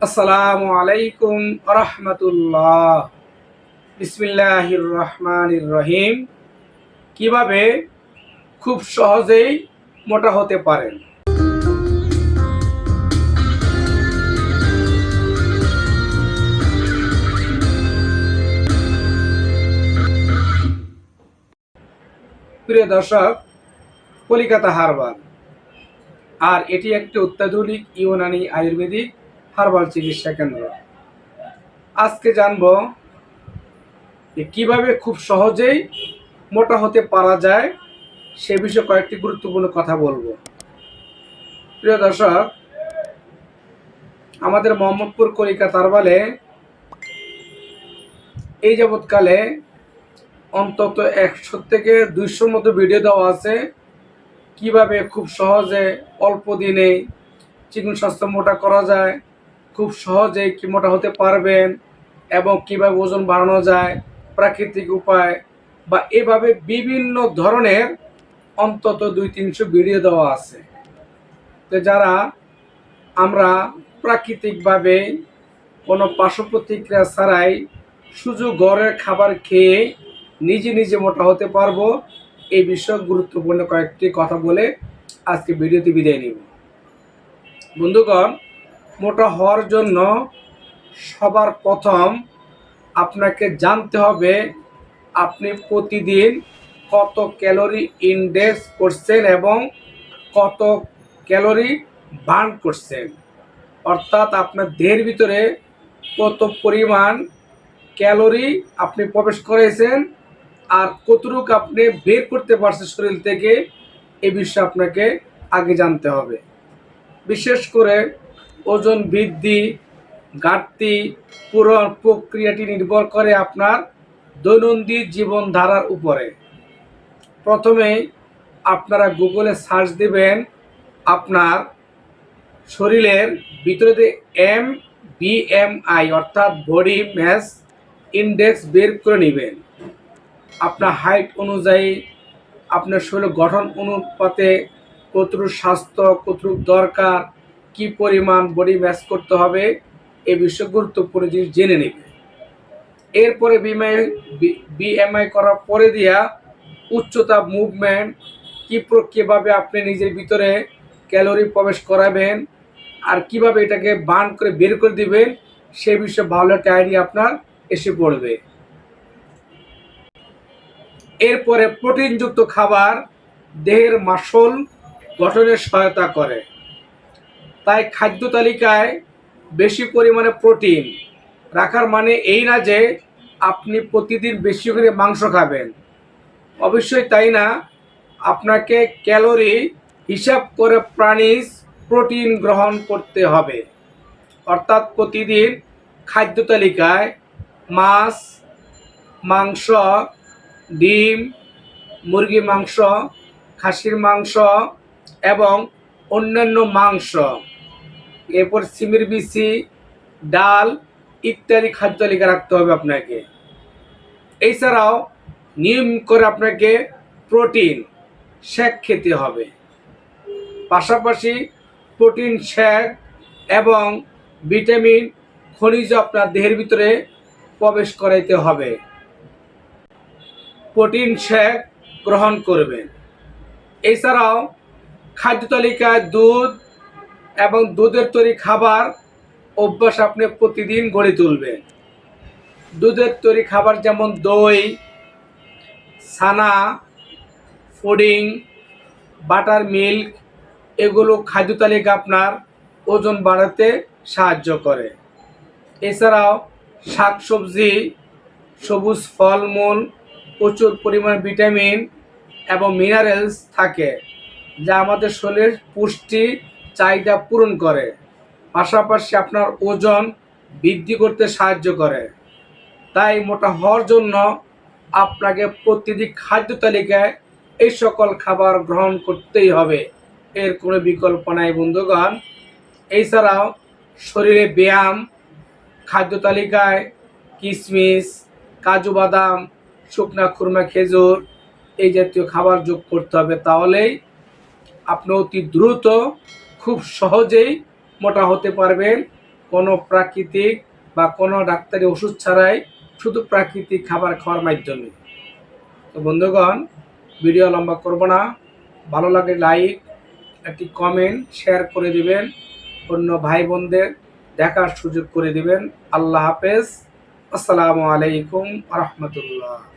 আসসালামু আলাইকুম রহমতুল্লাহ বিসমিল্লাহির রহমানির রহিম কীভাবে? খুব সহজেই মোটা হতে পারেন। প্রিয় দর্শক, কলিকাতা হারবার আর এটি একটি অত্যাধুনিক ইউনানি আয়ুর্বেদিক হার্বাল চিকিৎসা কেন্দ্র। আজকে জানব যে কীভাবে খুব সহজেই মোটা হতে পারা যায়, সে বিষয়ে কয়েকটি গুরুত্বপূর্ণ কথা বলব। প্রিয় দর্শক, আমাদের মোহাম্মদপুর কলিকাতা হারবালে এই যাবৎকালে অন্তত একশো থেকে দুইশোর মতো ভিডিও দেওয়া আছে, কীভাবে খুব সহজে অল্প দিনে চিকন স্বাস্থ্য মোটা করা যায় খুব সহজে কি মোটা হতে পারবেন এবং কীভাবে ওজন বাড়ানো যায়, প্রাকৃতিক উপায় বা এভাবে বিভিন্ন ধরনের অন্তত দুই তিনশো ভিডিও দেওয়া আছে। তো যারা আমরা প্রাকৃতিকভাবে কোনো পার্শ্ব প্রতিক্রিয়া ছাড়াই শুধু ঘরের খাবার খেয়ে নিজে নিজে মোটা হতে পারব এই বিষয়ে গুরুত্বপূর্ণ কয়েকটি কথা বলে আজকে ভিডিওতে বিদায় নিব। বন্ধুগণ মোটা হওয়ার জন্য সবার প্রথম আপনাকে জানতে হবে আপনি প্রতিদিন কত ক্যালোরি ইনডেক্স করছেন এবং কত ক্যালোরি বার্ন করছেন। অর্থাৎ আপনার দেহের ভিতরে কত পরিমাণ ক্যালোরি আপনি প্রবেশ করেছেন আর কতটুকু আপনি বের করতে পারছেন শরীর থেকে, এ বিষয়ে আপনাকে আগে জানতে হবে। বিশেষ করে ওজন বৃদ্ধি, ঘাটতি পূরণ প্রক্রিয়াটি নির্ভর করে আপনার দৈনন্দিন জীবনধারার উপরে। প্রথমে আপনারা গুগলে সার্চ দেবেন আপনার শরীরের ভিতরে এম বিএমআই অর্থাৎ বডি ম্যাস ইন্ডেক্স বের করে নেবেন। আপনার হাইট অনুযায়ী, আপনার শরীর গঠন অনুপাতে কতটুকু স্বাস্থ্য, কতটুকু দরকার কি পরিমাণ বডি ম্যাচ করতে হবে, এ বিষয়ে গুরুত্বপূর্ণ জিনিস জেনে নেবে। এরপরে বিএমআই বিএমআই করার পরে দিয়া উচ্চতা মুভমেন্ট কি কীভাবে আপনি নিজের ভিতরে ক্যালোরি প্রবেশ করাবেন, আর কীভাবে এটাকে বার্ন করে বের করে দিবেন, সে বিষয়ে ভালো একটা আইডিয়া আপনার এসে পড়বে। এরপরে প্রোটিনযুক্ত খাবার দেহের মাসল গঠনে সহায়তা করে। তাই খাদ্য তালিকায় বেশি পরিমাণে প্রোটিন রাখার মানে এই না যে আপনি প্রতিদিন বেশি করে মাংস খাবেন। অবশ্যই তাই না? আপনাকে ক্যালোরি হিসাব করে প্রাণীজ প্রোটিন গ্রহণ করতে হবে। অর্থাৎ প্রতিদিন খাদ্য তালিকায় মাছ, মাংস, ডিম মুরগি মাংস, খাসির মাংস এবং অন্যান্য মাংস এরপর সিমের বিচি, ডাল ইত্যাদি খাদ্য তালিকা রাখতে হবে আপনাকে। এছাড়াও নিয়ম করে আপনাকে প্রোটিন শেক খেতে হবে। পাশাপাশি প্রোটিন, শেক এবং ভিটামিন, খনিজ আপনার দেহের ভিতরে প্রবেশ করাইতে হবে। প্রোটিন, শেক গ্রহণ করবেন। এছাড়াও খাদ্য তালিকায় দুধ এবং দুধের তৈরি খাবার অভ্যাস আপনি প্রতিদিন গড়ে তুলবেন। দুধের তৈরি খাবার যেমন দই, ছানা ফুডিং বাটার মিল্ক, এগুলো খাদ্য তালিকা আপনার ওজন বাড়াতে সাহায্য করে। এছাড়াও শাকসবজি, সবুজ ফলমূল, প্রচুর পরিমাণ ভিটামিন এবং মিনারেলস থাকে, যা আমাদের শরীরের পুষ্টি চাহিদা পূরণ করে, পাশাপাশি আপনার ওজন বৃদ্ধি করতে সাহায্য করে। তাই মোটা হওয়ার জন্য আপনাকে প্রতিটি খাদ্য তালিকায় এই সকল খাবার গ্রহণ করতেই হবে। এর কোনো বিকল্প নাই বন্ধুগণ। এছাড়াও শরীরে ব্যায়াম, খাদ্য তালিকায় কিশমিশ কাজু বাদাম, শুকনা খুরমা, খেজুর এই জাতীয় খাবার যোগ করতে হবে। তাহলেই আপনি অতি দ্রুত খুব সহজেই মোটা হতে পারবেন। কোনো প্রাকৃতিক বা কোনো ডাক্তারি ওষুধ ছাড়াই শুধু প্রাকৃতিক খাবার খাওয়ার মাধ্যমে। তো বন্ধুগণ, ভিডিও লম্বা করব না। ভালো লাগে লাইক, একটি কমেন্ট, শেয়ার করে দিবেন। অন্য ভাই বোনদের দেখার সুযোগ করে দিবেন। আল্লাহ হাফেজ। আসসালামু আলাইকুম রহমতুল্লাহ।